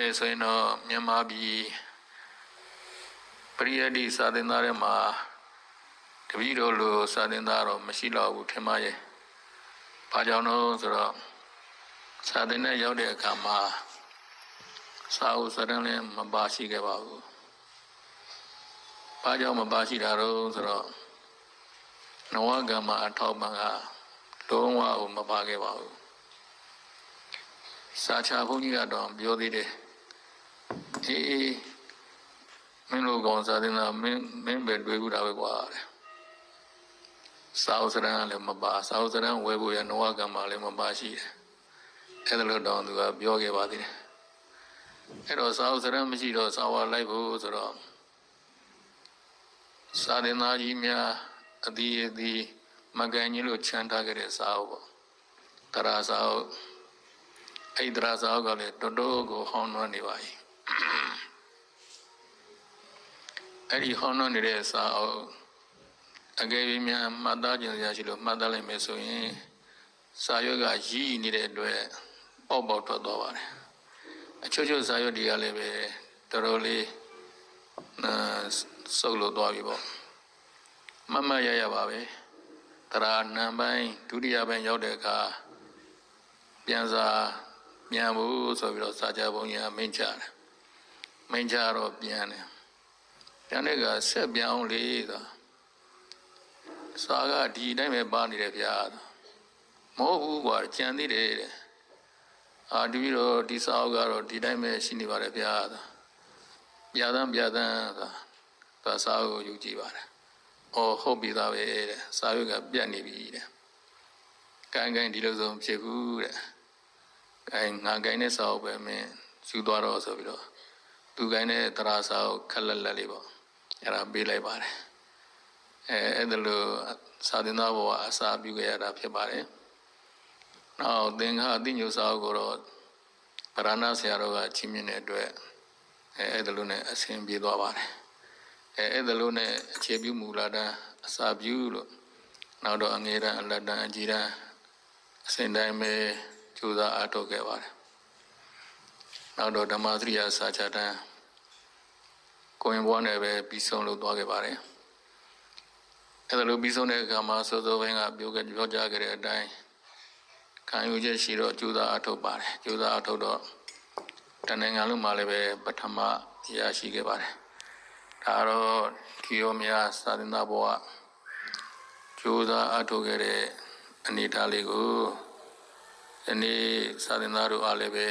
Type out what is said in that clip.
မယ်ဆိုရင်တော့မြန်မာပြည်ပရိယတ်တိစာသင်သားထဲမှာတပည့်တော်လိုစာသင်သားတော့မရှိတော့ဘူးထင်ပါရဲ့။ဘာကြောင့်လို့ဆိုတော့စာသင်တဲ့ရောက်တဲ့အခါမှာစာအုပ်စရံလည်းမပါရှိခဲ့ပါဘူး။ဘာကြောင့်မပါရှိတာတော့ဆိုတော့နဝကမ္မအထောက်ပံ့ကလုံးဝမပါခဲ့ပါဘူး။စာချဘုန်းကြီးကတော့ပြောသေးတယ်။ အေးမင်းတို့ကောင်စားတင်တာမင်းမင်းပဲတွေးဘူးတာပဲကွာတဲ့စာအုပ်စရံလည်းမပါစာအုပ်စရံဝယ်ဖို့ရနဝကံမှာလည်းမပါရှိတယ်အဲ့ဒါလို့တောင်းသူကပြောခဲ့ပါသေးတယ်အဲ့တော့စာအုပ်စရံမရှိတော့စာဝါလိုက်ဖို့ဆိုတော့စာတင်သားကြီးများအသည်အသည်မကန်ကြီးလို့ခြံထားခဲ့တဲ့စာအုပ်ပေါ့တရားစာအုပ်အဲ့ဒီတရားစာအုပ်ကလည်းတော်တော်ကိုဟောင်းနှွမ်းနေပါ යි အဲ့ဒီဟောင်းနှောင်းနေတဲ့စာအုပ်အကယ်၍များမှတ်သားကြရရှိလို့မှတ်သားလိုက်မယ်ဆိုရင်စာရွက်ကရည်နေတဲ့အတွက်ပေါက်ပေါက်ထွက်သွားပါတယ်အချို့ချို့စာရွက်တွေကလည်းပဲတော်တော်လေးအာစုပ်လို့သွားပြီပေါ့မမတ်ရရပါပဲတရားနံပိုင်းဒုတိယပိုင်းရောက်တဲ့အခါပြန်စာပြန်ဖို့ဆိုပြီးတော့စာကြပုံကြီးအမိန့်ချတယ် မိန့်ချတော့ပြန်တယ်ကျန်တဲ့ကဆက်ပြောင်းလေသာစာကဒီတိုင်းပဲပါနေတယ်ဗျာမဟုတ်ဘူးကွာကြံသေးတယ်တဲ့အာဒီပြီးတော့ဒီစာအုပ်ကတော့ဒီတိုင်းပဲရှိနေပါတယ်ဗျာပြာသန်းပြာသန်းသာသာစာအုပ်ကိုယူကြည့်ပါတယ်အော်ဟုတ်ပြီသားပဲတဲ့စာရွက်ကပြတ်နေပြီတဲ့ကိုင်းကိုင်းဒီလိုဆုံးဖြစ်ဘူးတဲ့ကိုင်းငါကိုင်းတဲ့စာအုပ်ပဲမင်းယူသွားတော့ဆိုပြီးတော့ သူကိုင်းတဲ့တရားစာအုပ်ခက်လက်လက်လေးပေါ့အဲ့ဒါပေးလိုက်ပါတယ်အဲအဲ့ဒါလို့စာသင်သားဘဝအစာပြုခဲ့ရတာဖြစ်ပါတယ်နောက်သင်္ဃအတိညုစာအုပ်ကိုတော့ဗရဏဆရာတော်ကချင်းမြင့်တဲ့အတွက်အဲအဲ့ဒါလို့ ਨੇ အဆင်ပြေသွားပါတယ်အဲအဲ့ဒါလို့ ਨੇ အခြေပြုမူလာတန်းအစာပြုလို့နောက်တော့အငယ်တန်းအလတ်တန်းအကြီးတန်းအစဉ်တိုင်းပဲကြိုးစားအားထုတ်ခဲ့ပါတယ် နောက်တော့ဓမ္မစရိယစာချတန်းကိုရင်ဘွားနဲ့ပဲပြီးဆုံးလို့သွားခဲ့ပါတယ်အဲ့ဒါလိုပြီးဆုံးတဲ့အခါမှာစောစောပိုင်းကပြောခဲ့ပြောကြခဲ့တဲ့အတိုင်းခံယူချက်ရှိတော့ကြိုးစားအထုတ်ပါတယ်ကြိုးစားအထုတ်တော့တနင်္ဂနွေမှာလည်းပဲပထမရရှိခဲ့ပါတယ်ဒါတော့ဒီရောမြာသာသနာ့ဘဝကြိုးစားအထုတ်ခဲ့တဲ့အနေအထားလေးကိုယနေ့သာသနာ့တို့အားလည်းပဲ